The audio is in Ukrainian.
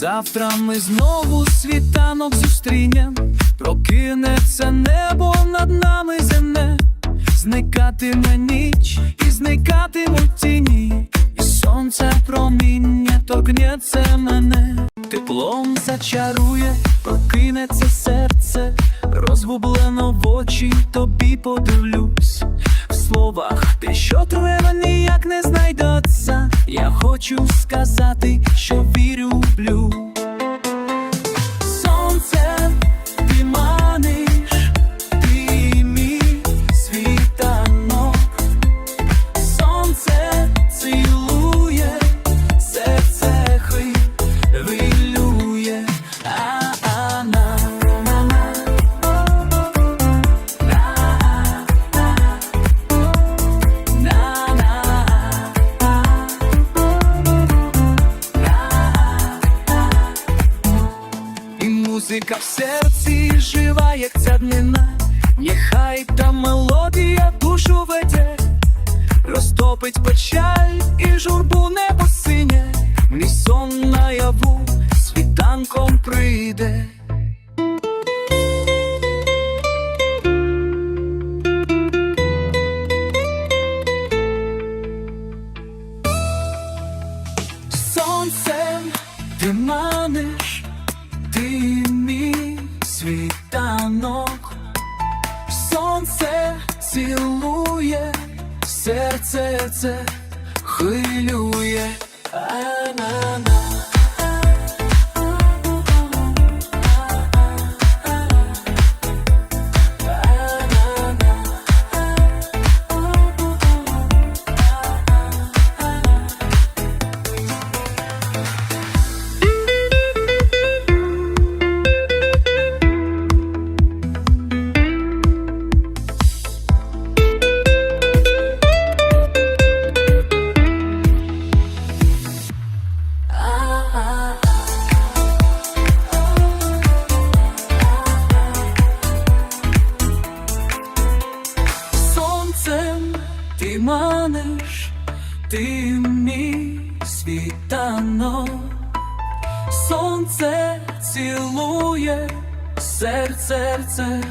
завтра ми знову світанок зустрінем, прокинеться небо над нами земне, зникатиме ніч і зникатимуть тіні, і сонце проміння торкнеться мене, теплом зачарує, прокинеться серце, розгублено в очі тобі подивлюсь. В словах Я хочу сказати, що вірю люблю. Музика в серці жива, як ця днина, нехай та мелодія душу веде, розтопить печаль і журбу небо синє, мій сон наяву світанком прийде. Сонцем ти маниш, ти цілує, серце це хвилює. Ти маниш, ти мій світанок, сонце цілує, серце це